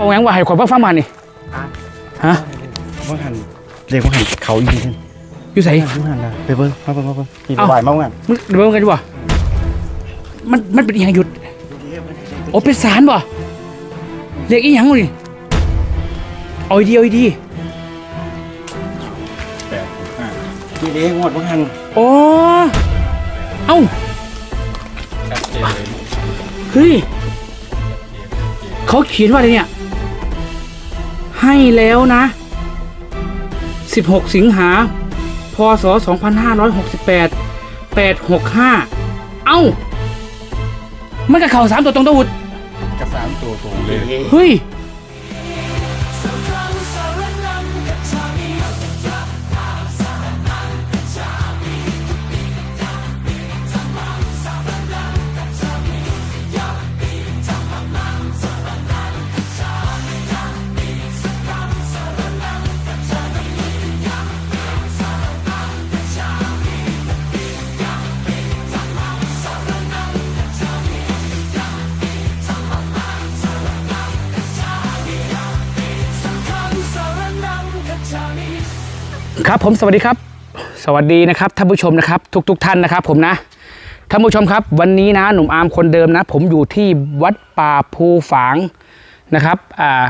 เอางั้นว่าให้ข่อยเพิ่งฟังมานี่ฮะว่าหันเรียกว่าหันเขาอีกทีนึงอยู่ไสว่าหันนะไปเบิ้งมาเบิ้งมาเบิ้งพี่เอ้าบ่ายมาว่าหันมึงเดี๋ยวเบิ่งกันดีกว่ามันมันเป็นอีหยังหยุดโอ้เป็นสารบ่เรียกอีหยังวะนี่เอาดีเอาดีนี่เด้งวดว่าหันโอ้เอ้าเฮ้ยเขาเขียนว่าอะไรเนี่ย ให้แล้วนะ 16 สิงหา พศ 2568 865 เอ้า มันกับเข่าสามตัวตรงตะวุด กระสามตัวตรงเลย เฮ้ย ผมสวัสดีครับ สวัสดีนะครับท่านผู้ชมนะครับทุกๆทท่านนะครับ ผมนะท่านผู้ชมครับ วันนี้นะหนุ่มอาร์มคนเดิมนะ ผมอยู่ที่วัดป่าภูฝางนะครับอ่า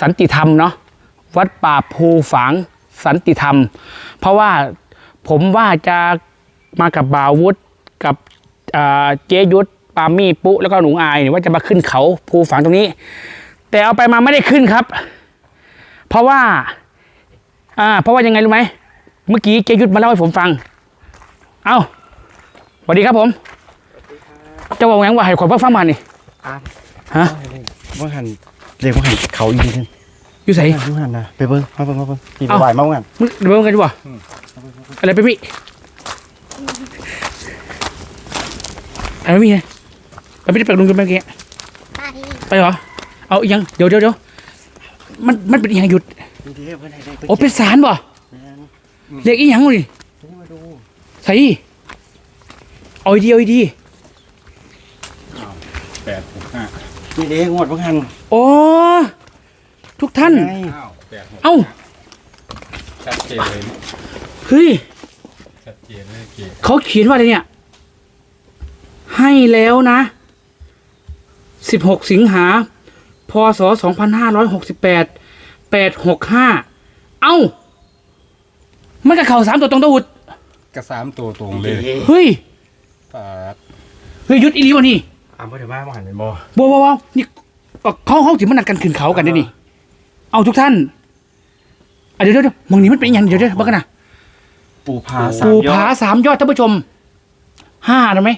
สันติธรรมเนาะวัดป่าภูฝางสันติธรรม เพราะว่าผมว่าจะมากับบาวุฒกับอ่าเจยุทธปามี่ปุ๊แล้วก็หนูอายเนี่ยว่าจะมาขึ้นเขาภูฝางตรงนี้ แต่เอาไปมาไม่ได้ขึ้นครับ เพราะว่า อ่า เพราะว่ายังไงรู้ไหม เมื่อกี้เจยุทธมาเล่าให้ผมฟัง เอ้าสวัสดีครับผมเจะบอกยังว่าให้ข่อยเพิ่งฟังมานี่ฮะว่าหันเรียกว่าหันเขาอีกทีนึงอยู่ไสว่าหันนะไปเบิ้งมาเบิ้งมาเบิ้งพี่เอ้าบ่ายมาว่าหันมึงเดี๋ยวเบิ่งกันดีกว่าอะไรไปพี่อะไรไม่มีไงเราไม่ได้ไปกับลุงกันเมื่อกี้ไปไปเหรอ เอาอีกยัง เดี๋ยวเดี๋ยวเดี๋ยวมัน มันเป็นอีกอย่างหยุด นี่เด้เพิ่นให้ได้ไปโอ้เป็นสารบ่แม่นเรียกอีกอย่างวะนี่นี่มาดูใส่เอาดีเอาดีแปดหกห้านี่เด้งวดว่าหันโอ้ทุกท่าน ไงเก้าแปดหกเอ้าชัดเจนเลยเฮ้ย ชัดเจนเลยเก๋เขาเขียนว่าอะไรเนี่ย ให้แล้วนะ 16 สิงหา พศ 2568 865เอ้า มันกับเข่าสามตัวตรงตะวุดกระสามตัวตรงเลยเฮ้ยปาดเฮ้ยยุดอีหลีวะนี่อ่าบ่ได้มาว่าหันเป็นบ่บวบวนี่เอ่อเขาเขาถึงมันนัดกันขึ้นเขากันได้นี่เอาทุกท่านอะเดี๋ยวเดี๋ยวเดี๋ยวมองนี้มันเป็นอหย่างเดี๋ยวเดี๋ยวบักกันนะปูผาสามปูยอผาดสามยอดท่านผู้ชมห้าได้ไหม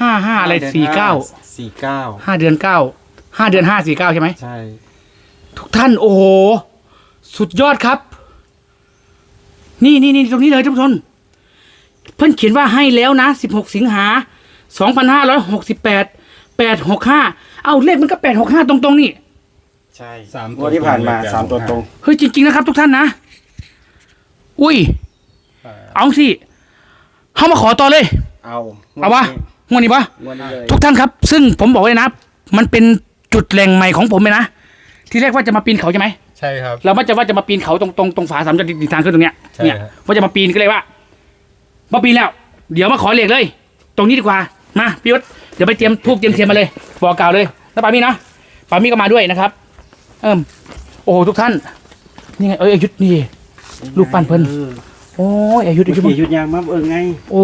ห้าห้าอะไรสี่เก้าสี่เก้าห้าเดือนเก้าห้าเดือนห้าสี่เก้าใช่ไหมใช่ ทุกท่านโอ้โห สุดยอดครับ นี่นี่นี่ตรงนี้เลยท่านผู้ชมเพิ่นเขียนว่าให้แล้วนะสิบหกสิงหาสองพันห้าร้อยหกสิบแปดแปดหกห้าเอาเลขมันก็แปดหกห้าตรงๆนี่ ใช่สามงวดที่ผ่านมาตรงเลยสามตัวตรง เฮ้ยจริง ๆ นะครับ ทุกท่านนะ อุ้ยปาดเอาสิเข้ามาขอต่อเลย เอาเอาวะงวดนี้ปะ งวดนี้เลยทุกท่านครับ ซึ่งผมบอกเลยนะ มันเป็นจุดแหล่งใหม่ของผมเลยนะ ที่แรกว่าจะมาปีนเขาใช่ไหม ใช่ครับ เราไม่จะว่าจะมาปีนเขาตรงตรงตรงฝาสามจะติดทางขึ้นตรงเนี้ยใช่เนี่ยครับว่าจะมาปีนก็เลยว่ามาปีนแล้ว เดี๋ยวมาขอเหล็กเลย ตรงนี้ดีกว่ามาพี่ยศเดี๋ยวไปเตรียมทูบเตรียมเทียนมาเลยบอกกล่าวเลยแล้วปามี่นะปามี่ก็มาด้วยนะครับ เอิมโอ้โหทุกท่านนี่ไงเอ้ยอายุทธนี่ลูกปั้นเพิ่น ออโอ้ยอายุทธอายุทธขี่หยุดยางมาเออไง โอ้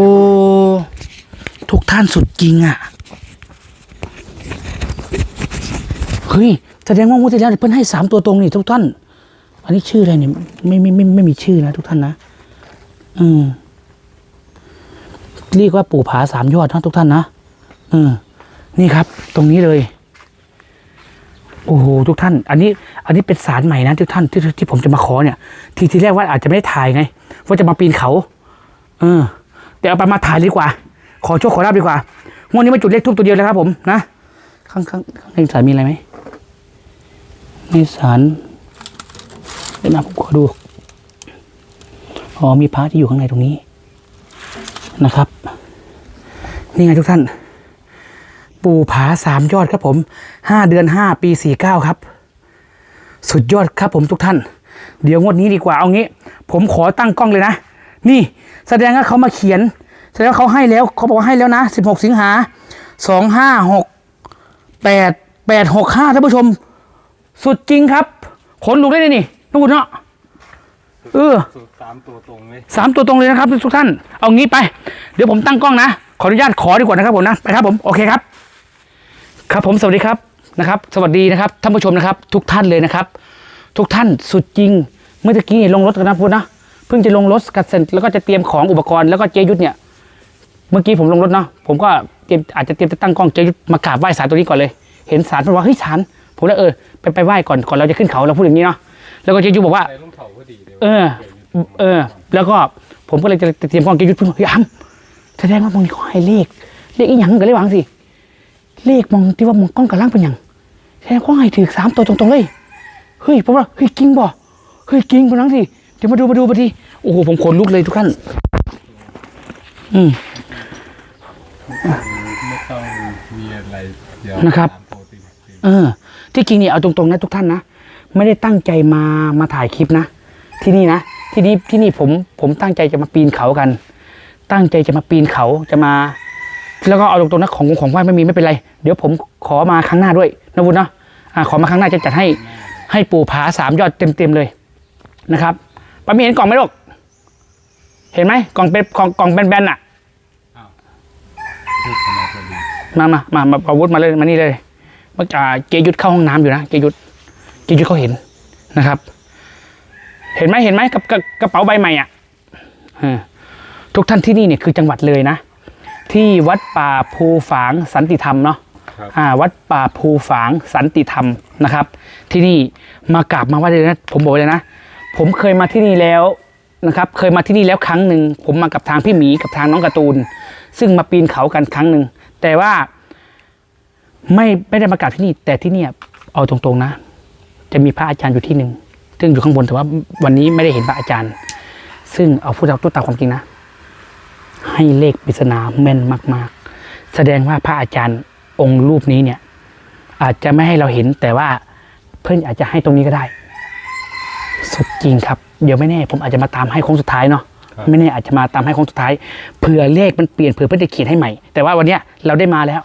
ทุกท่านสุดจริงอะ เฮ้ยแสดงว่างวดที่แล้วเพิ่นให้สามตัวตรงนี่ทุกท่าน อันนี้ชื่ออะไรเนี่ยไม่ไม่ไม่ไม่มีชื่อนะทุกท่านนะอืมเรียกว่าปู่ผาสามยอดนะทุกท่านนะอืมนี่ครับ ตรงนี้เลย โอ้โหทุกท่าน อันนี้ อันนี้เป็นสารใหม่นะทุกท่านที่ที่ผมจะมาขอเนี่ย ทีทีแรกว่าอาจจะไม่ได้ถ่ายไง ว่าจะมาปีนเขา เออเดี๋ยวเอาไปมาถ่ายดีกว่า ขอโชคขอลาบดีกว่า งวดนี้มาจุดเลขทูบตัวเดียวเลยครับผมนะ ข้างข้างข้างในสารมีอะไรไหม ในสารเดี๋ยวนะผมขอดู อ๋อ มีพระที่อยู่ข้างในตรงนี้นะครับ นี่ไงทุกท่าน ปูผาสามยอดครับผมห้าเดือนห้าปีสี่เก้าครับ สุดยอดครับผมทุกท่าน เดี๋ยวงวดนี้ดีกว่าเอางี้ ผมขอตั้งกล้องเลยนะ นี่แสดงว่าเขามาเขียน แสดงว่าเขาให้แล้วเขาบอกว่าให้แล้วนะ16สิงหา256 8 8 6 5ท่านผู้ชม สุดจริงครับ ขนลุกได้เลยนี่น้องบุญเนาะเออสูตรสามตัวตรงเลยสามตัวตรงเลยนะครับทุกท่าน เอางี้ไป เดี๋ยวผมตั้งกล้องนะ ขออนุญาตขอดีกว่านะครับผมนะ ไปครับผม โอเคครับ ครับผมสวัสดีครับนะครับ สวัสดีนะครับท่านผู้ชมนะครับ ทุกท่านเลยนะครับ ทุกท่านสุดจริง เมื่อตะกี้ลงรถกันนะพูดนะ เพิ่งจะลงรถกันเสร็จแล้วก็จะเตรียมของอุปกรณ์แล้วก็เจยุทธเนี่ย เมื่อกี้ผมลงรถเนาะ ผมก็เตรียมอาจจะเตรียมจะตั้งกล้องเจยุทธมากราบไหว้ศาลตัวนี้ก่อนเลย เห็นศาลผมว่าเฮ้ยศาลผมเลยเออ ไปไปไหว้ก่อนก่อนเราจะขึ้นเขาเราพูดอย่างนี้เนาะแล้วก็เจยุทธบอกว่าใส่ลุงเถาก็ดีเลยเออ เออ แล้วก็ผมก็เลยจะเตรียมกล้องเกยุทธเพิ่งเฮ้ยอ้ำแสดงว่ามองนี่เขาให้เลขเลขอีหยังกันเลยวางสิเลขมองที่ว่ามองกล้องกับล่างเป็นหยังแสดงว่าให้ถือสามตัวตรงๆเลยเฮ้ยผมว่าเฮ้ยจริงบ่เฮ้ยจริงพนังสิเดี๋ยวมาดูมาดูมาทีโอ้โหผมขนลุกเลยทุกท่านอืม ไม่ต้องมีอะไรเดี๋ยวนะครับสามตัวติดติดเออ ที่จริงเนี่ยเอาตรงๆนะทุกท่านนะไม่ได้ตั้งใจมามาถ่ายคลิปนะ ที่นี่นะ ที่นี่ที่นี่ผมผมตั้งใจจะมาปีนเขากัน ตั้งใจจะมาปีนเขาจะมา แล้วก็เอาตรงๆนะของของไหว้ไม่มีไม่เป็นไร เดี๋ยวผมขอมาครั้งหน้าด้วยนะวุฒิเนาะอ่าขอมาครั้งหน้าจะจัดให้ให้ปู่ผาสามยอดเต็มๆเลยนะครับป้ามีเห็นกล่องไหมลูกเห็นไหมกล่องเป็นกล่องกล่องแบนๆอะพูดขนาดก็ดีมามามามาอาวุธมาเลยมานี่เลย เมื่ออ่าเจยุทธเข้าห้องน้ำอยู่นะเจยุทธเจยุทธเขาเห็นนะครับ เห็นไหมเห็นไหมกับกับกระเป๋าใบใหม่อะเออทุกท่านที่นี่เนี่ยคือจังหวัดเลยนะ ที่วัดป่าภูฝางสันติธรรมเนาะครับอ่าวัดป่าภูฝางสันติธรรมนะครับ ที่นี่มากราบมาไหว่าเลยนะผมบอกเลยนะ ผมเคยมาที่นี่แล้วนะครับ เคยมาที่นี่แล้วครั้งหนึ่งผมมากับทางพี่หมีกับทางน้องการ์ตูน ซึ่งมาปีนเขากันครั้งหนึ่งแต่ว่า ไม่ไม่ได้มากราบที่นี่ แต่ที่เนี่ยเอาตรงๆนะ จะมีพระอาจารย์อยู่ที่หนึ่งซึ่งอยู่ข้างบนแต่ว่าวันนี้ไม่ได้เห็นพระอาจารย์ ซึ่งเอาพูดเอาตัวตามความจริงนะ ให้เลขปริศนาแม่นมาก ๆ แสดงว่าพระอาจารย์องค์รูปนี้เนี่ย อาจจะไม่ให้เราเห็นแต่ว่าเพื่อนอาจจะให้ตรงนี้ก็ได้ สุดจริงครับ เดี๋ยวไม่แน่ ผมอาจจะมาตามให้โค้งสุดท้ายเนาะครับไม่แน่อาจจะมาตามให้โค้งสุดท้ายเผื่อเลขมันเปลี่ยนเผื่อเพื่อนจะเขียนให้ใหม่ แต่ว่าวันเนี้ยเราได้มาแล้ว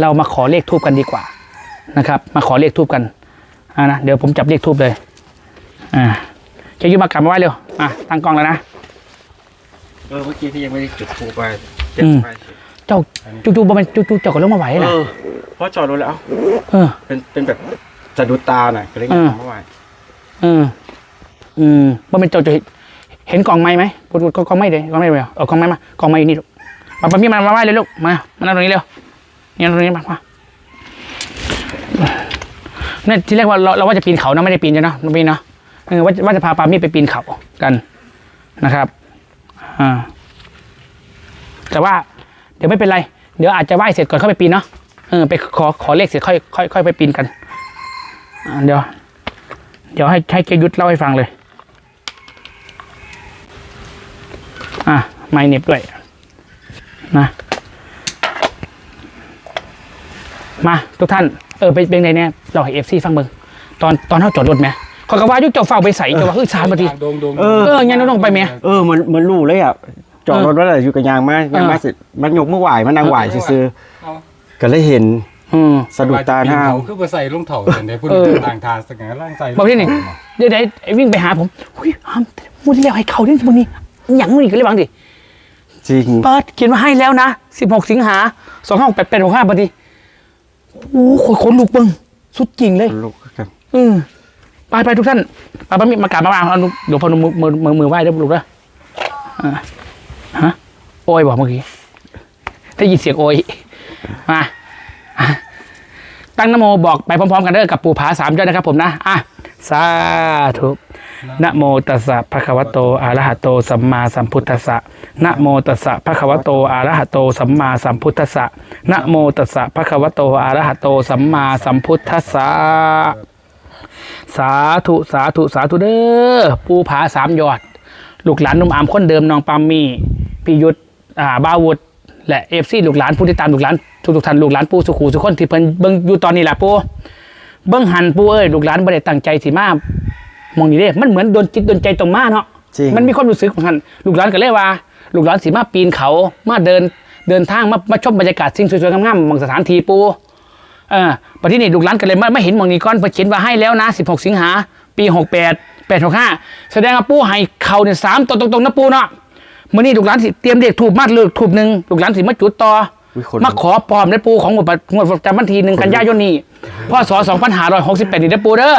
เรามาขอเลขทูบกันดีกว่านะครับ มาขอเลขทูบกันอ่านะเดี๋ยวผมจับเลขทูบเลยอ่าจะยืมมากลับมาไหว้เร็วอะตั้งกล้องแล้วนะเออเมื่อกี้ที่ยังไม่ได้จุดทูปไปเก็บอืมไปเจ้าจู่ๆบ่แมันจู่ๆเจ้าก็เริ่มมาไหวเอนะอเพราะจอดรถแล้วเออ เป็นเป็นแบบสะดุดตาหน่อยก็เลยเออทำเมื่อวานเออ อืมบ่เป็นเจ้าจะเห็นเห็นกล่องไม้ไหมพูดๆกล่องไม้เลยกล่องไม้เลยเอากล่องไม้มากล่องไม้อยู่นี่ลูกมาปะพี่มามาไหว้เลยลูกมามานั่งตรงนี้เร็ว เนี่ยตรงนี้มามาเนี่ยที่แรกว่าเราเราว่าจะปีนเขานะไม่ได้ปีนจ้ะเนาะน้องปีนเนาะเออว่าว่าจะพาปามี่ไปปีนเขากันนะครับอ่าแต่ว่าเดี๋ยวไม่เป็นไร เดี๋ยวอาจจะไหว้เสร็จก่อนเข้าไปปีนเนาะเออไปขอขอเลขเสร็จค่อยค่อยค่อยไปปีนกันเดี๋ยว เดี๋ยวให้ให้เจยุทธเล่าให้ฟังเลย อะไม่เน็บด้วยนะ มาทุกท่านเออไปเป็นไงเนี่ยเราให้เอฟซีฟังเบิ่งตอนตอนเขาจอดรถไหมเขาก็ว่ายุคเจ้าเฝ้าไปใส่เจ้าว่าเฮ้ยสารมาทีโดงโดงเออ เอองั้นเราต้องไปไหม เออเหมือนเหมือนลู่เลยอะจอดรถไว้เลยอยู่กับยางมายางมาเออเสร็จมันยกมือไหวมันนางไหวซื้อเอาๆก็เลยเห็นอืม สะดุดตาหน้า เขคือไปใส่ลุงเถาแต่ในพูดเออ ต่างทางสักอย่างล่างใส่บอกที่นี่เดี๋ยวเดี๋ยวไอ้วิ่งไปหาผมหุ้ยห้ามมูที่แล้วให้เขาที่วันนี้หยังนี่ก็เลยวังดิจริง เปิดเขียนมาให้แล้วนะ 16 สิงหา 2 5 8 8 6 5พอดี โอ้โหขนลุกเบิ้งสุดจริงเลยลูกกันอืมไปไปทุกท่านไปไปมากราบมาวางเอาหลวงพ่อมือมือมือมือไหว้ได้บุรุษนะอ่าฮะโอยบอกเมื่อกี้ได้ยินเสียงโอยมาอะตั้งนะโมบอกไปพร้อมๆกันเด้อกับปู่ผาสามยอดนะครับผมนะอะสาธุ นะโมตัสสะภะคะวะโตอะระหะโตสัมมาสัมพุทธัสสะนะโมตัสสะภะคะวะโตอะระหะโตสัมมาสัมพุทธัสสะนะโมตัสสะภะคะวะโตอะระหะโตสัมมาสัมพุทธัสสะสาธุสาธุสาธุเด้อปูผาสามยอด ลูกหลานนุ่มอามคนเดิมน้องปามมี่พิยุทธอ่าบาวุฒและเอฟซีลูกหลานผู้ที่ตามลูกหลานทุกทุกท่านลูกหลานปูสุขูสุขคนที่เพิ่นเบิ่งอยู่ตอนนี้แหละปูเบิ้งหันปูเอ้ยลูกหลานบ่ได้ตั้งใจสิมา มองนี่เด้มันเหมือนโดนจิตโดนใจตรงมาเนาะจริง มันมีความรู้สึกของหันลูกหลานก็เลยว่า ลูกหลานสิมาปีนเขามาเดินเดินทางมามาชมบรรยากาศสิ่งสวยๆงามๆมองสถานที่ปูเออปัจจุบันนี้ลูกหลานก็เลยมาไม่เห็นหมองนี้ก้อนเพิ่นเขียนว่าให้แล้วนะ 16 สิงหาปี 68 865 แสดงว่าปูให้เขาเนี่ยสามตัวตรงๆนะปูเนาะมื้อนี้ลูกหลานสิเตรียมเด็กถูกมาดเลิกถูกหนึ่งลูกหลานสิมาจุดต่อ อุ๊ยคน มาขอปลอมได้ปูของงวดประงวดประจำวันที่หนึ่งกันยายนนี้พศ2568นี่ได้ปูเด้อ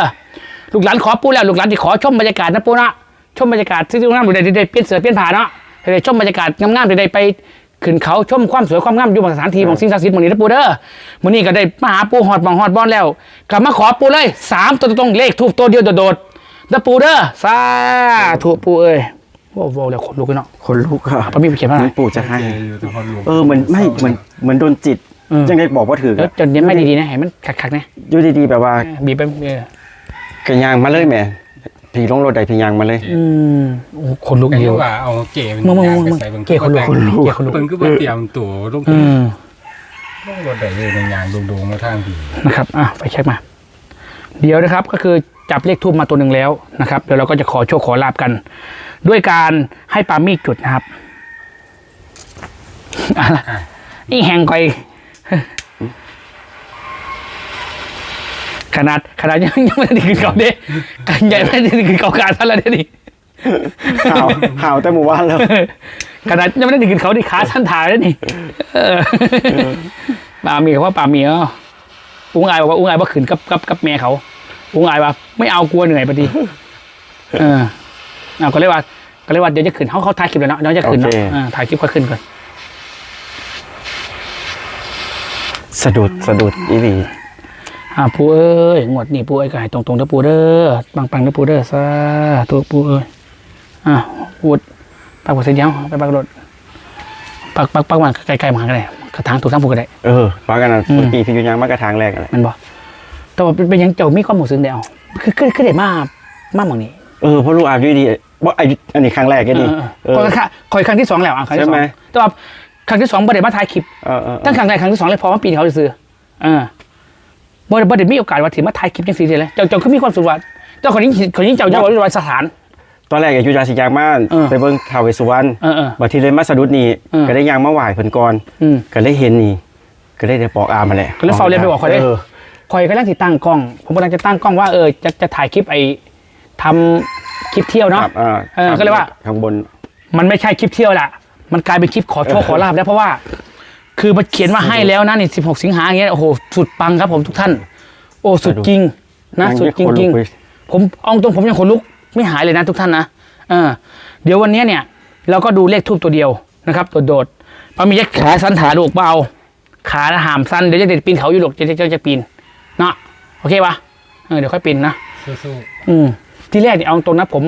ลูกหลานขอปูแล้วลูกหลานที่ขอชมบรรยากาศนะปูนะชมบรรยากาศที่งามๆได้ได้เปลี่ยนเสือเปลี่ยนผ้าเนาะได้ชมบรรยากาศงามๆได้ไปขึ้นเขาชมความสวยความงามอยู่บนสถานที่ของสิ่งศักดิ์สิทธิ์หมองนี้นะปูเด้อมื้อนี้ก็ได้มาหาปูหอดบองหอดบอนแล้วกลับมาขอปูเลยสามตัวตรงๆเลขทูบตัวเดียวโดดๆนะปูเด้อสาธุปูเอ้ยโว้โหแล้วขนลุกเลยเนาะคนลุกอะพระมีเขียนว่าเหอะไรมือนปู่จะให้เจอยู่แต่คนลุกเออเหมือนไม่เหมือนเหมือนโดนจิตเออยังได้บอกว่าถือแล้วจนเนี้ยไม่ดีๆนะให้มันคักๆนะอยู่ดีๆแบบว่าบีบไปเออ กระยางมาเลยแหม่ผีลงรถใดผียางมาเลย อืมโอ้คนลุกไอ้เดียวที่ว่าเอาเก๋มันมึงมึงย่างมึงไปใส่เบิ่งเก๋คนลุกคนลุก เก๋คนลุก เพิ่นก็บ่เตรียมตัวลงอืมลงรถได้เลยในยางโดงๆมาทางผีนะครับอะไปเช็คมา เดี๋ยวนะครับก็คือจับเลขทูบมาตัวหนึ่งแล้วนะครับเดี๋ยวเราก็จะขอโชคขอลาบกัน ด้วยการให้ปามีดจุดนะครับอะไรอีแหงก่อย ขนาดขนาดยังยังไม่ได้กินเขาเด้กันใหญ่ไม่ได้กินเขาการท่านละเด้ดิห่าวห่าวแต่หมู่บ้านแล้วขนาดยังไม่ได้กินเขาที่ขาสั้นถ่ายแล้วนี่เออปามีเขาว่าปามีเอออุ้งอายบอกว่าอุ้งอายว่าขืนกับกับกับแม่เขาอุ้งอายว่าไม่เอากลัวเหนื่อยพอดีเออเอาก็เลยว่าก็เลยว่าเดี๋ยวจะขืนเขาเขาถ่ายคลิปแล้วเนาะเดี๋ยวจะขืนเนาะโอเคเออถ่ายคลิปค่อยขึ้นก่อนสะดุดสะดุดอีหลี อ่าปูเอ้ยงวดนี่ปูเอ้ยก็ให้ตรงๆเด้อปูเด้อปังๆเด้อปูเด้อซาตัวปูเอ้ยอะปูดปักหัวเสียเดียวไปปักรถปักปักปักมันไกลๆมาก็ได้กระถางถูกทั้งปูก็ได้เออว่ากันนะอืมเมื่อกี้พี่ยุยางมากระทางแรกอะไรมันบอกแต่ว่าเป็นเป็นหยังเจ้ามีความหมูซึ้งเดียวคือคือคือได้มากมากหมองนี้เออเพราะลูกอาบอยู่ดีบ่อายุอันนี้ครั้งแรกแค่นี้เออคอยครั้งคอยครั้งที่สองแล้วอะครั้งที่สอใช่งไหมแต่ว่าครั้งที่สองบ่ได้มาถ่ายคลิปเออเออเอตั้องครั้งแรกครั้งที่สองเลยพอมาปีนเขาซื้อๆเออ บ่ได้บ่ได้มีโอกาสว่าถึงมาถ่ายคลิปจังซี่เลยเจ้าเจ้าคือมีความสุขว่าเจ้าคนนี้คนนี้เจ้าเจ้าบอกว่าสถาน ตอนแรกอายุยาสิยางมานเออไปเบิ่งท้าวเวสสุวรรณเออเออบัดทีเลยมาสะดุดนี่เออ ก็ได้ยางมาไหว้เพิ่นก่อนอืม ก็เลยเห็นนี่ ก็เลยได้บอกอามาแหละก็เลยเฝ้าเรียนไปบอกเขาเลยเออคอยกำลังติดตั้งกล้อง ผมกำลังจะตั้งกล้องว่าเออจะจะถ่ายคลิปไอ้ทำคลิปเที่ยวเนาะ ครับอ่าเออก็เลยว่า ข้างบน มันไม่ใช่คลิปเที่ยวแหละมันกลายเป็นคลิปขอโชคขอลาบแล้วเพราะว่า คือมันเขียนว่าให้แล้วนะนี่สิบหกสิงหาอย่างเงี้ยโอ้โหสุดปังครับผมทุกท่าน โอ้สุดจริงนะยังสุดไม่จริงขนจลุริงกเลยผมเอาตรงผมยังขนลุกไม่หายเลยนะทุกท่านนะเออเดี๋ยววันนี้เนี่ย เราก็ดูเลขทูบตัวเดียวนะครับโดดๆพอมีแยกขาสั้นขาลูกเบาขาหามสั้นเดี๋ยวจะเด็ดปีนเขาอยู่ลูกจะจะจะจะปีนเนาะโอเคปะเออเดี๋ยวค่อยปีนนะสู้อืมที่แรกเนี่ยเอาตรงนะผม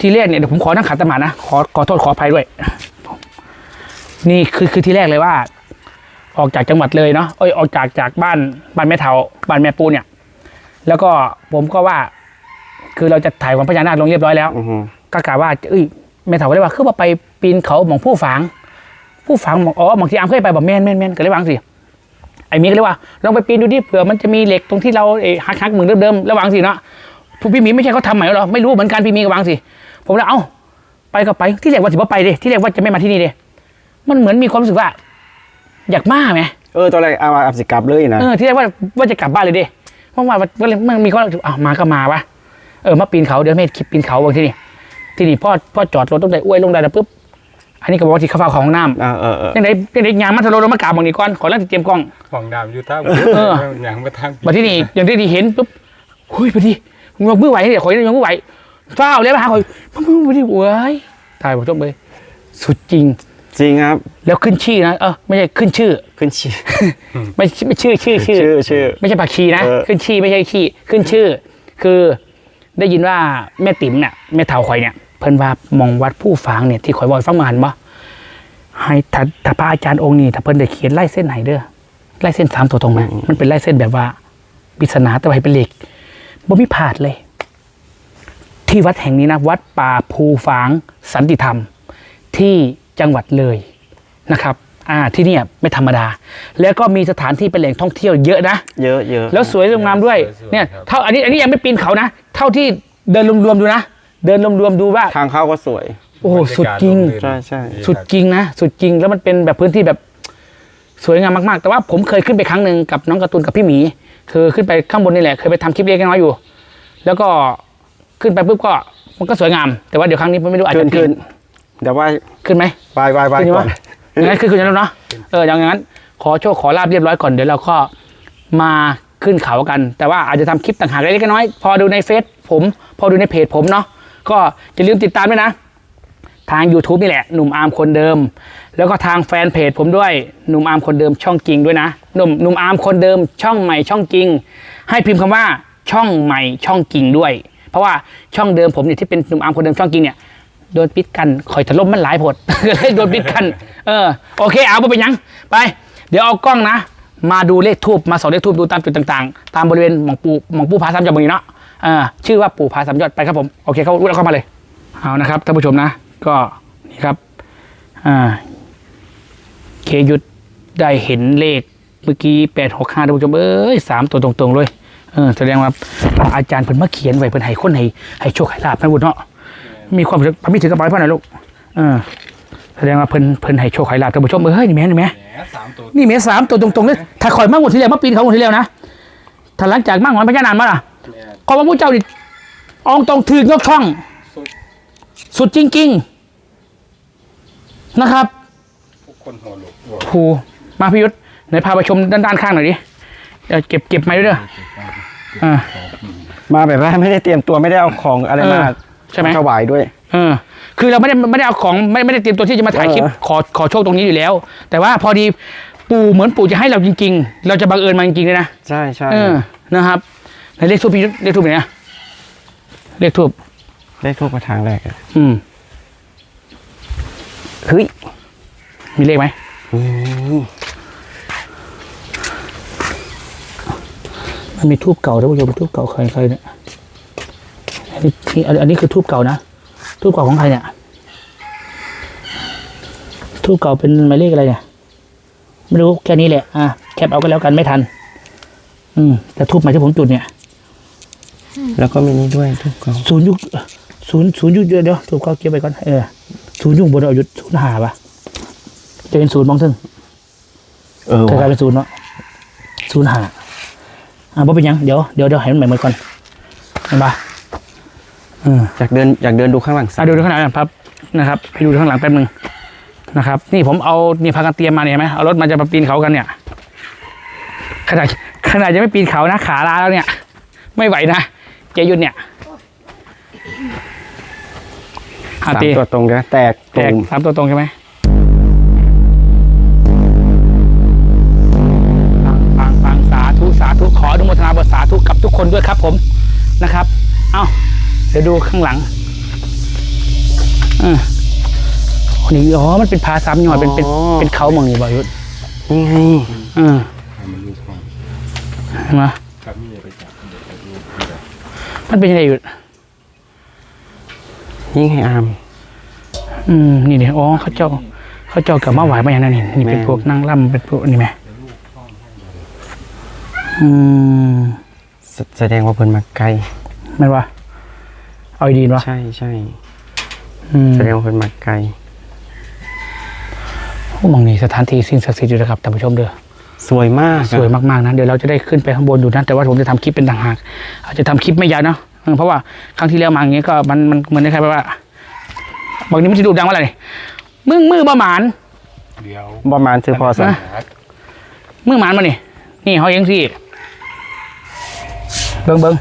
ที่แรกเนี่ยเดี๋ยวผมขอนั่งขัดสมาธินะขอขอโทษขออภัยด้วย นี่คือคือที่แรกเลยว่า ออกจากจังหวัดเลยเนาะเอ้ยออกจากจากบ้านบ้านแม่เทาบ้านแม่ปูเนี่ย แล้วก็ผมก็ว่า คือเราจะถ่ายวันพญานาคลงเรียบร้อยแล้วอือฮึก็กะว่าเอ้ยแม่เถาก็เลยว่าคือว่าไปปีนเขาหมองผู้ฝังผู้ฝังหมองอ๋อหมองที่อามเคยไปบอกแม่นแม่นแม่นก็เลยวาจังสิไอ้มีก็เลยว่าลองไปปีนดูดิเผื่อมันจะมีเหล็กตรงที่เราเอ้หักหักๆมือเดิมๆระวังสิเนาะผู้พี่หมีไม่ใช่เขาทำใหม่หรอไม่รู้เหมือนกันพี่หมีก็วางสิผมเลยเอ้าไปก็ไปที่แรกว่าสิว่าไปดิที่แรกว่าจะไม่มาที่นี่ดิ มันเหมือนมีความรู้สึกว่า อยากมาไหมเออตอนแรกอาว่าอับสิกลับเลยนะเออที่แรกว่าว่าจะกลับบ้านเลยดิเพราะว่าว่ามันมีความรู้สึกอะมาก็มาวะเออมาปีนเขาเดี๋ยวไม่คลิปปีนเขาบางที่นี่ที่นี่พ่อพ่อจอดรถตั้งแต่อ้วยลงได้แล้วปุ๊บอันนี้ก็บอกว่าที่เขาเฝ้าของห้องน้ำเออเออเออยังไงยังไงยางมาทะลุลงมากราบบางนี้ก่อนขอแรกเตรียมกล้องๆของดามอยู่ท่าเออยางมาทางมาที่นี่อย่างที่ที่เห็นปุ๊บเฮ้ยพอดีมึงยกมือไหวเดี๋ยวขอยยกมือไหวเฝ้าเลยมาหาขอยมึงพอดีเว้ยตายผมจบเลยสุดจริง จริงครับ แล้วขึ้นชื่อนะเออไม่ใช่ขึ้นชื่อ ขึ้นชื่อ ไม่ไม่ชื่อชื่อชื่อชื่อชื่อไม่ใช่ผักชีนะ เออ ขึ้นชื่อไม่ใช่ขี้ขึ้นชื่อ คือได้ยินว่าแม่ติ๋มเนี่ยแม่เฒ่าข่อยเนี่ยเพิ่นว่ามองวัดผู้ฟางเนี่ยที่ข่อยบอยฟังมาหันบ่ให้ถ้าถ้าพระอาจารย์องค์นี้ถ้าเพิ่นได้เขียนไล่เส้นไหนเด้อไล่เส้นสามตัวตรงนะมันเป็นไล่เส้นแบบว่าปริศนาแต่ว่าให้เป็นเหล็กบ่มีพลาดเลย ที่วัดแห่งนี้นะวัดป่าภูฝางสันติธรรม ที่ จังหวัดเลยนะครับอ่าที่เนี่ยไม่ธรรมดา แล้วก็มีสถานที่เป็นแหล่งท่องเที่ยวเยอะนะ เยอะเยอะแล้วสวยงามด้วยสวยๆเนี่ยครับเท่าอันนี้อันนี้ยังไม่ปีนเขานะ เท่าที่เดินรวมๆดูนะ เดินรวมๆดูว่า ทางเข้าก็สวย โอ้โหสุดจริงใช่ใช่สุดจริงนะ สุดจริงแล้วมันเป็นแบบพื้นที่แบบสวยงามมากๆ แต่ว่าผมเคยขึ้นไปครั้งหนึ่งกับน้องการ์ตูนกับพี่หมี คือขึ้นไปข้างบนนี่แหละ เคยไปทำคลิปเล็กน้อยอยู่ แล้วก็ขึ้นไปปุ๊บก็มันก็สวยงาม แต่ว่าเดี๋ยวครั้งนี้ผมไม่รู้อาจขึ้จะนขึ้น เดี๋ยวว่าขึ้นไหมวายวายวายขึ้นก่วะอนอย่างนั้นคือคุณจะรู้เนาะเอออย่างนั้น ขอโชคขอลาบเรียบร้อยก่อนเดี๋ยวเราก็มาขึ้นเขากัน แต่ว่าอาจจะทำคลิปต่างหากเล็กๆน้อยๆพอดูในเฟซผม พอดูในเพจผมเนาะก็อย่าลืมติดตามด้วยนะ ทาง YouTube นี่แหละหนุ่มอาร์มคนเดิม แล้วก็ทางแฟนเพจผมด้วยหนุ่มอาร์มคนเดิมช่องจริงด้วยนะหนุ่มหนุ่มอาร์มคนเดิม ช่องใหม่ช่องจริง ให้พิมพ์คำว่าช่องใหม่ช่องจริงด้วย เพราะว่าช่องเดิมผมเนี่ยที่เป็นหนุ่มอาร์มคนเดิมช่องจริงเนี่ย โดนปิดกันคอยถล่มมันหลายผดก็เลยโดนปิดกัน เออโอเคเอาไปเป็นยังไป เดี๋ยวเอากล้องนะ มาดูเลขทูบมาส่องเลขทูบดูตามจุดต่างๆ ตามบริเวณหมองปูหมองปูผาสามยอดบางนี้เนาะเออชื่อว่าปู่ผาสามยอดไปครับผมโอเคเข้ารู้แล้วเข้ามาเลยเอานะครับท่านผู้ชมนะ ก็นี่ครับอ่าเคยุทธได้เห็นเลขเมื่อกี้แปดหกห้าท่านผู้ชมเอ้ยสามตัวตรงๆเลยเออแสดงว่าอาจารย์เพิ่นมาเขียนไว้เพิ่นให้คนให้ให้โชคให้ลาบนะบุญเนาะ มีความรู้สึกพระมิถือกระเป๋าให้พ่อหน่อยลูกเออแสดงว่าเพิ่นเพิ่นให้โชคให้ลาบท่านผู้ชมเอ้ยนี่แม่นี่แม่แหมสามตัวนี่แม่สามตัวตรงๆเลยถ้าข่อยมากหมดที่แล้วมาปีนเขาหมดที่แล้วนะถ้าหลังจากมากหมดพญานานมาล่ะแหมขอพระพุทธเจ้าดิอองตรงถือยกช่องสุดสุดจริง ๆ นะครับทุกคนหัวหลุกหัวครูมาพิยุทธไหนพาไปชมด้านด้านข้างหน่อยดิเดี๋ยวเก็บเก็บไม้ด้วยเด้ออ่ามาแบบว่าไม่ได้เตรียมตัวไม่ได้เอาของอะไรมาเออ ใช่ไหมถวายด้วย เออ คือเราไม่ได้ไม่ได้เอาของไม่ไม่ได้เตรียมตัวที่จะมาถ่ายคลิปเออขอขอโชคตรงนี้อยู่แล้ว แต่ว่าพอดีปู่เหมือนปู่จะให้เราจริง ๆ เราจะบังเอิญมาจริงๆเลยนะใช่ใช่เออนะครับไหนเลขทูบพิยุทธเลขทูบไหนนะเลขทูบเลขทูปประทางแรกอะอืมเฮ้ยมีเลขไหมอืมมันมีทูบเก่าท่านผู้ชมทูบเก่าใครใครเนี่ยอั นนี้ที่อันอันนี้คือทูบเก่านะทูบเก่าของใครเนี่ยทูบเก่าเป็นหมายเลขอะไรเนี่ยไม่รู้แค่นี้แหละอะแคปเอาก็แล้วกันไม่ทัน อืมแต่ทูบใหม่ที่ผมจุดเนี่ย แล้วก็มีนี่ด้วยทูปเก่าศูนย์ยุคศูนย์ศูนย์ยุคเดี๋ยวเดี๋ยวทูบเก่าเก็บไปก่อนเออศูนย์ยุคบนเอาหยุดศูนย์หาปะจะเป็นศูนย์มองซึ่งเออคล้ายว่ะๆเป็นศูนย์เนาะศูนย์หาอ่าบ่เป็นหยังเดี๋ยวเดี๋ยวเดี๋ยวให้มันใหม่หมดก่อนเห็นปะ อืมอยากเดินอยากเดินดูข้างหลังอะดูข้างหลังนะครับนะครับไปดูข้างหลังแป๊บนึงนะครับ นี่ผมเอานี่พากันเตรียมมาเนี่ยเห็นไหมเอารถมาจะมาปีนเขากันเนี่ยขนาดขนาดจะไม่ปีนเขานะขาลาแล้วเนี่ย ไม่ไหวนะเจยุดเนี่ยอาสามตีตัวตรงนะแตกแตตรกงสามตัวตรงใช่ไหมปังปังปังสาธุสาธุขออนุโมทนาบทสาธุกับทุกคนด้วยครับผมนะครับ เอ้า เดี๋ยวดูข้างหลังอ่าโอ้นี่อ๋อ มันเป็นผาสามหน่อยเป็นเป็นเป็นเขาหมองนี่บ่ยุทธนี่ไงอ่าให้มันลูกของเห็นไหมครับนี่ไปจับเดี๋ยวไปดูมันเป็นยังไงยุทธนี่ไงอาม อืมนี่เนี่ยอ๋อเขาเจ้า เขาเจ้ากับมาไหวมาอย่างนั้นนี่นี่เป็นแม่พวกนั่งล่ำเป็นพวกนี่ไหมอืมแสแสดงว่าเพิ่นมาไกลไม่นว่า เอาดีนวะใช่ใช่อืมแสดงว่าเพิ่นมาไกลโอ้มองนี่สถานที่สิ่งศักดิ์สิทธิ์อยู่นะครับท่านผู้ชมเด้อสวยมากสวยมากๆนะ เดี๋ยวเราจะได้ขึ้นไปข้างบนอยู่นะแต่ว่าผมจะทำคลิปเป็นต่างหาก อาจจะทำคลิปไม่ยาวเนาะเออเพราะว่าครั้งที่แล้วมาอย่างเงี้ยก็มันมันเหมือนคล้ายๆว่าบางทีมันจะดูดังว่าอะไรมึงมือประมาณเดี๋ยวประมาณซื้อพอสันนะมือหมานมานี่นี่เขาเองสิเบิ้งเบิ้ง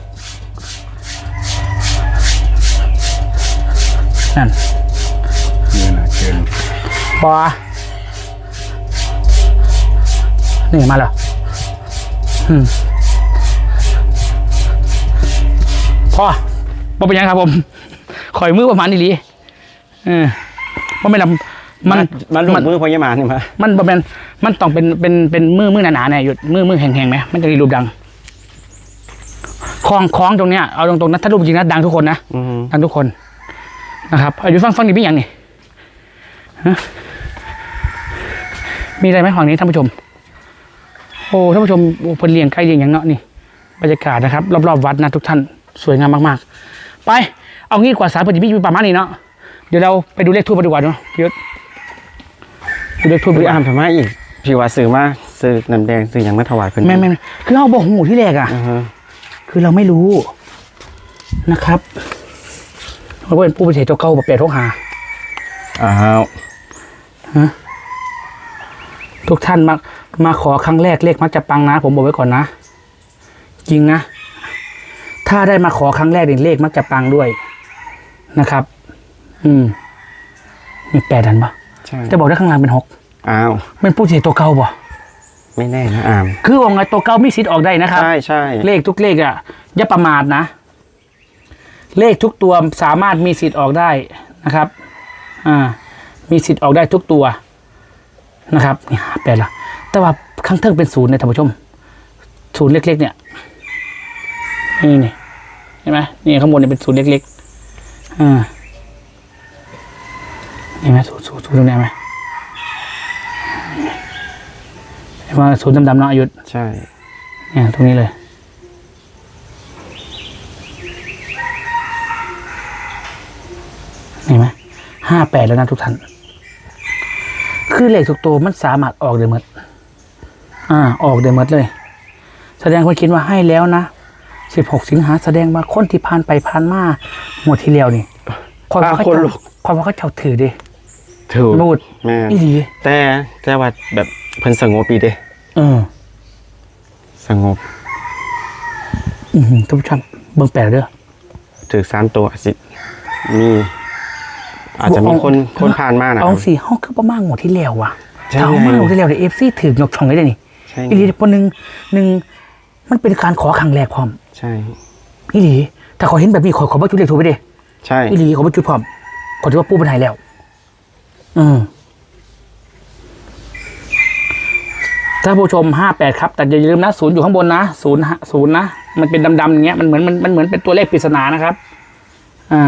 นั่นเนี่ยนะเกินปอนี่มาแล้วอืมพอบ่เป็นหยังครับผมข่อยมือประมาณนี้ลีเออว่าไม่นำมัน มันลูกมือพอยามานนี่มามันบ่แม่นมันต้องเป็นเป็นเป็นมือมือหนาๆเนี่ยหยุดมือมือแห้งๆไหมมันจะมีรูปดังคล้องคล้องตรงเนี้ยเอาตรงๆนะถ้ารูปจริงนะดังทุกคนนะอืม ดังทุกคน นะครับเอาอยู่ฟังฟังนี่พี่อย่างนี่ฮะมีอะไรไหมฝั่งนี้ท่านผู้ชม โอ้ท่านผู้ชมโอ้เพิ่นเลี้ยงไก่เลี้ยงอย่างเนาะนี่บรรยากาศนะครับ รอบๆวัดนะทุกท่านสวยงามมากๆ ไป เอางี้ดีกว่าสารปฏิบิประมาณนี้เนาะเดี๋ยวเราไปดูเลขทูบดีกว่าเนาะพี่ยศดูเลขทูบดีพี่กว่าอามทำไมอีกพี่ว่าซื้อมาซื้อน้ำแดงซื้อหยังมาถวายเพิ่นแม่แม่แม่คือเราบอกหูที่แรกอะอือฮะคือเราไม่รู้นะครับ เราเป็นผู้ปฏิเสธเจ้าเก่าแบบเปลี่ยนทุกหาอ้าวทุกท่านมามาขอครั้งแรกเลขมักจะปังนะ ผมบอกไว้ก่อนนะ จริงนะ ถ้าได้มาขอครั้งแรกเนี่ยเลขมักจะปังด้วยนะครับ อืมมีแปดดันปะใช่จะบอกได้ข้างล่างเป็นหกอ้าวเป็นผู้เสียตัวเก่าปะไม่แน่นะอาม คือว่าไงตัวเก่ามีสิทธิ์ออกได้นะครับ ใช่ใช่เลขทุกเลขอะอย่าประมาทนะ เลขทุกตัวสามารถมีสิทธิ์ออกได้นะครับอ่ามีสิทธิ์ออกได้ทุกตัวนะครับนี่หาแปดละแต่ว่าข้างเทิงเป็นศูนย์เนี่ยท่านผู้ชมศูนย์เล็ก ๆ เนี่ยนี่นี่เห็นไหมนี่ข้างบนเนี่ยเป็นศูนย์เล็กๆอ่าเห็นไหมศูนย์ศูนย์ศูนย์ตรงนี้เห็นไหมเห็นไหมศูนย์ดำๆเนาะอายุธใช่เนี่ยตรงนี้เลย เห็นไหมห้าแปดแล้วนะทุกท่าน คือเลขทุกตัวมันสามารถออกเดือหมด อ่า ออกเดือหมดเลย แสดงว่าคิดว่าให้แล้วนะสิบหกสิงหาแสดงว่าคนที่ผ่านไปผ่านมาหมดที่แล้วนี่ความว่าเขาคนเจ้าลุกความว่าเขาเจ้าถือดิถูกรูดแม่อีดีแต่แต่ว่าแบบเพิ่นสงบดีเด้เออ สงบ อือหือท่านผู้ชมเบิ่งแปดเด้อถือสามตัวอาจสิมี อาจจะมีคนคนผ่านมานะคเอารับ สี่ห้องคือประมาณหมดที่แล้วว่ะใช่ถ้าเอามาหมดที่แล้วเดี๋ยวเอฟซีถือยกช่องเลยเด้นี่ใช่อีหลีคนหนึ่งหนึ่งมันเป็นการขอครั้งแรกพร้อมใช่อีหลีถ้าขอเห็นแบบนี้ขอขอบัจุดเลขถูกไปเด้ใช่อีหลีขอบัจุดพร้อมขอถือว่าปูเป็นไห้แล้ว อืมถ้าผู้ชมห้าแปดครับ แต่อย่าลืมนะศูนย์อยู่ข้างบนนะศูนย์ศูนย์นะมันเป็นดำๆอย่างเงี้ยมันเหมือนมันมันเหมือนเป็นตัวเลขปริศนานะครับ อ่า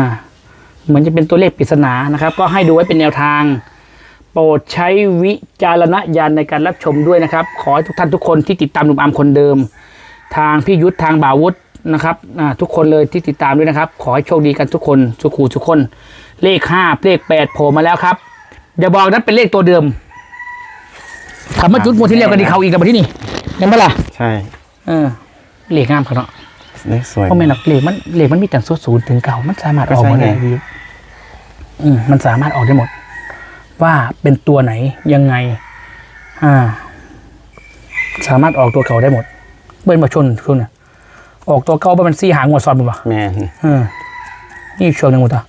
เหมือนจะเป็นตัวเลขปริศนานะครับ ก็ให้ดูไว้เป็นแนวทาง โปรดใช้วิจารณญาณในการรับชมด้วยนะครับ ขอให้ทุกท่านทุกคนที่ติดตามหนุ่มอามคนเดิม ทางพี่ยุทธทางบ่าวุฒนะครับอ่าทุกคนเลยที่ติดตามด้วยนะครับ ขอให้โชคดีกันทุกคนสุขูทุกคน เลขห้าเลขแปดโผล่มาแล้วครับอย่าบอกนั้นเป็นเลขตัวเดิมถามว่าจุดหมดที่เรียกกันดีเขาอีกกับที่นี่เห็นไหมล่ะใช่เออเลขงามเขาเนาะเลขสวยเพราะไม่นหรอกเลขมันเลขมันมีแต่ศูนย์ถึงเก่ามันสามารถออกหมดเลยก็ใช่ไงพี่ยุทธอื มมันสามารถออกได้หมด ว่าเป็นตัวไหนยังไง อ่า สามารถออกตัวเก่าได้หมด เบิ้ลมาชนชนน่ะออกตัวเก่าไปมันซี่หางวดซ้อนมั้งวะแม่นเออนี่อีกช่วงหนึ่งหมดอะ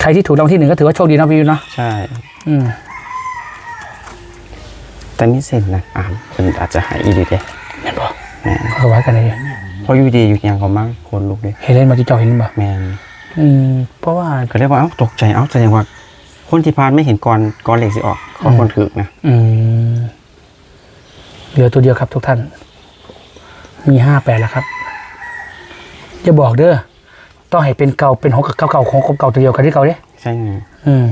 ใครที่ถูกรางวัลที่หนึ่งก็ถือว่าโชคดีนะพี่ยุทธเนาะใช่ อืมแต่มีเส้นนะอ่านเป็นอาจจะหายอีดีเด้เห็นปะแม่นเขาไว้กันเลยเพ ราะอยู่ดีอยู่อย่างเขามากคนลุกเลยเห็นเล่นมาที่เจ้าเห็นปะแม่นอืมเพราะว่า ก็เรียกว่าเอ้าตกใจเอ้าแสดงว่า คนที่พานไม่เห็นก่อนก่อนเหล็กสิออกเขาคนถือนะอืมเหลือตัวเดียวครับ ทุกท่าน มีห้าแปดแล้วครับจะบอกเด้อต้องให้เป็นเก่าเป็นหกกับเก่าเก่าของเก่าตัวเดียวกันที่เก่าเด้ใช่ไงอืม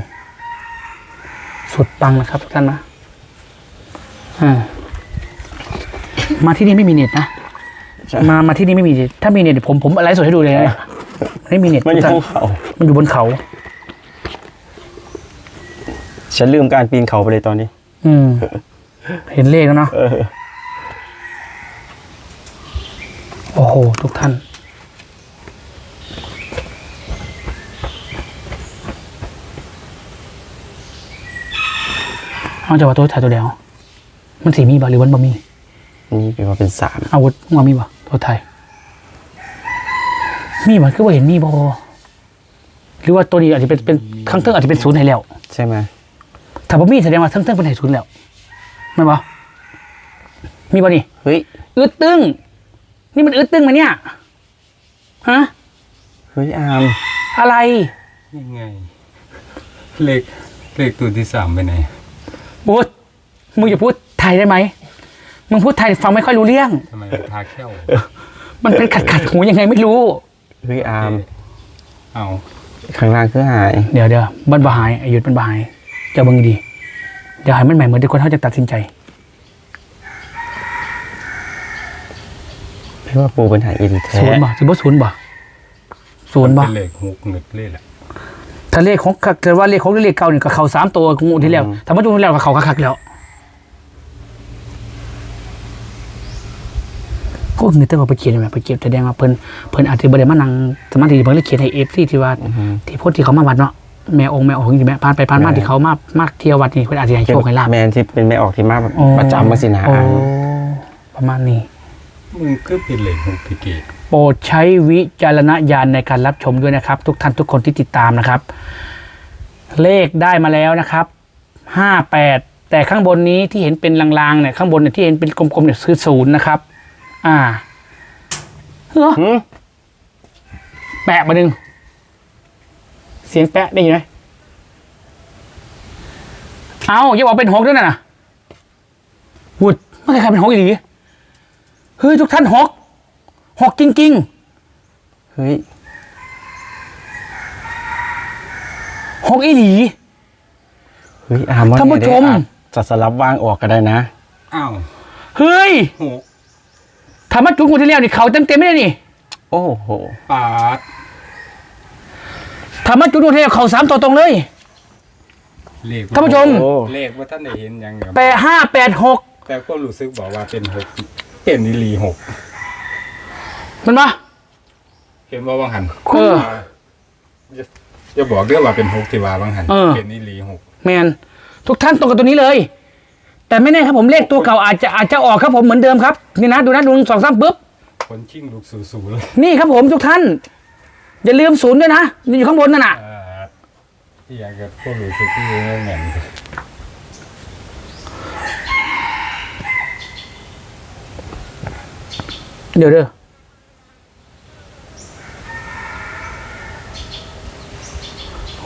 สุดปังนะครับทุกท่านนะอ่ามาที่นี่ไม่มีเน็ตนะใช่ มามาที่นี่ไม่มีเน็ตถ้ามีเน็ตเดี๋ยวผมผมไลฟ์สดให้ดูเลยนะไม่มีเน็ตมันอยู่ทุกท่านบนเขา มันอยู่บนเขา ฉันลืมการปีนเขาไปเลยตอนนี้ อืม เห็นเลขแล้วเนาะเออ โอ้โห ทุกท่าน เอาจะว่าตัวถ่ายตัวเดียวมันสีมีบ่หรือมันบ่มีนี่เป็นว่าเป็นสามอาวุธว่ามีบ่ ตัวไทย มีบ่คือว่าเห็นมีบ่หรือว่าตัวนี้อาจจะเป็นเป็นข้างเทิงอาจจะเป็นศูนย์ให้แล้วใช่ไหมถ้าบ่มีแสดงว่าทั้งเทิงเป็นให้ศูนย์แล้วไม่นบ่มีบ่นี่เฮ้ยอึดตึงนี่มันอึดตึงมาเนี่ยฮะเฮ้ยอามอะไรยังไงเลขเลขตัวที่สามไปไหนพูดมึงอย่าพูดไทยได้ไหม มึงพูดไทยฟังไม่ค่อยรู้เรื่อง ทำไมทาแค้วมันเป็นขัดขัดๆหูยังไงไม่รู้เฮ้ยอามเอาข้างล่างคือหายเดี๋ยวเดี๋ยวมันบ่หายอายุมันบ่หายจะเบิ่งดีเดี๋ยวให้มันใหม่เหมือนที่คนเขาจะตัดสินใจ พี่ว่าปูเป็นหายอินแท้ศูนย์บ่สิบ่ศูนย์บ่ศูนย์บ่เป็นเลขหกเงึดเลยแหละถ้าเลขของเกิดว่าเลขของเลขเก่านี่ก็เข้าสามตัวของงวดที่แล้วถ้ามาจุที่แล้วก็เข้าคักๆแล้ว ก็เงินแต่ว่าไปเขียนแบบไปเก็บแสดงว่าเพิ่นเพิ่นอาจจะบ่ได้มานั่งสมาธิเพิ่นเลยเขียนให้ FC ที่ว่าอือฮึที่พ้นที่เขามาวัดเนาะแม่องค์แม่ออกนี่แม่ผ่านไปผ่านมาที่เขามามาเที่ยววัดนี่เพิ่นอาจจะให้โชคให้ลาบแมนที่เป็นไม่ออกที่มาแบบอ๋อประจำมาสินะโอ้ประมาณนี้มึงคือเป็นเลขหกพิเกตโปรดใช้วิจารณญาณในการรับชมด้วยนะครับ ทุกท่านทุกคนที่ติดตามนะครับ เลขได้มาแล้วนะครับห้าแปดแต่ข้างบนนี้ที่เห็นเป็นลางๆเนี่ยข้างบนเนี่ยที่เห็นเป็นกลมๆเนี่ยคือศูนย์นะครับ อ่าเฮ้อหืมแปะมาหนึ่งเสียงแปะได้ยินไหมเอาอย่าบอกเป็นหกด้วยนะวุดไม่เคยใครเป็นหกอีหลีเฮ้ยทุกท่านหกหกจริงๆเฮ้ยหกอีหลีเฮ้ยอามว่าท่านผู้ชมไงได้อาจจะสลับวางออกก็ได้นะอ้าวเฮ้ยหก ธรรมะจุกคนที่แล้วนี่เขาเต็มเต็มๆไม่ได้นี่โอ้โหปาดธรรมะจุกคนที่แล้วเขาสามตัวตรงเลยเลขท่านผู้ชมโอ้เลขว่าท่านได้เห็นยังครับแปดห้าแปดหกแต่ก็รู้สึกบอกว่าเป็นหกเป็นนิลีหกมันปะ เห็นว่าบางหันเออจะจะบอกเรื่องว่าเป็นหกที่ว่าบางหันเออ เป็นนิลีหกแมนทุกท่านตรงกับตัวนี้เลย แต่ไม่แน่ครับผมเลขตัวเก่าอาจจะอาจจะออกครับผมเหมือนเดิมครับนี่นะดูนะดูสองสามปุ๊บคนชิงลูกสูสูเลยนี่ครับผมทุกท่าน อย่าลืมศูนย์ด้วยนะนี่อยู่ข้างบนนั่นน่ะอ่าที่อยากจะก็รู้สึกที่เหมือนเดี๋ยวเด้อ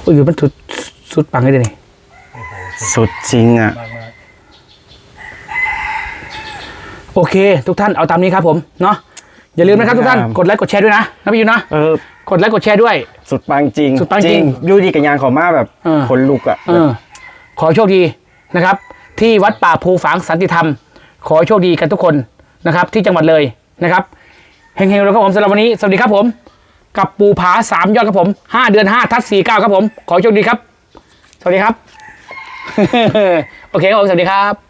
โอ้ยมันสุดสุดปังเลยเดี๋ยวนี่สุดจริงอะ มากมาก โอเค ทุกท่านเอาตามนี้ครับผมเนาะอย่าลืมนะครับทุกท่านครับกดไลค์กดแชร์ด้วยนะนะพี่ยูนะเออกดไลค์กดแชร์ด้วย สุดปังจริงสุดปังจริงอยูดีกับยางเขอมาแบบเออ ขนลุกอะเออขอโชคดีนะครับ ที่วัดป่าภูฝางสันติธรรม ขอโชคดีกันทุกคนนะครับ ที่จังหวัดเลยนะครับเฮงๆแล้วครับผมสำหรับวันนี้ สวัสดีครับผม กับปูผาสามยอดครับผมห้าเดือนห้าทัดสี่เก้าครับผม ขอโชคดีครับ สวัสดีครับ โอเคครับผมสวัสดีครับ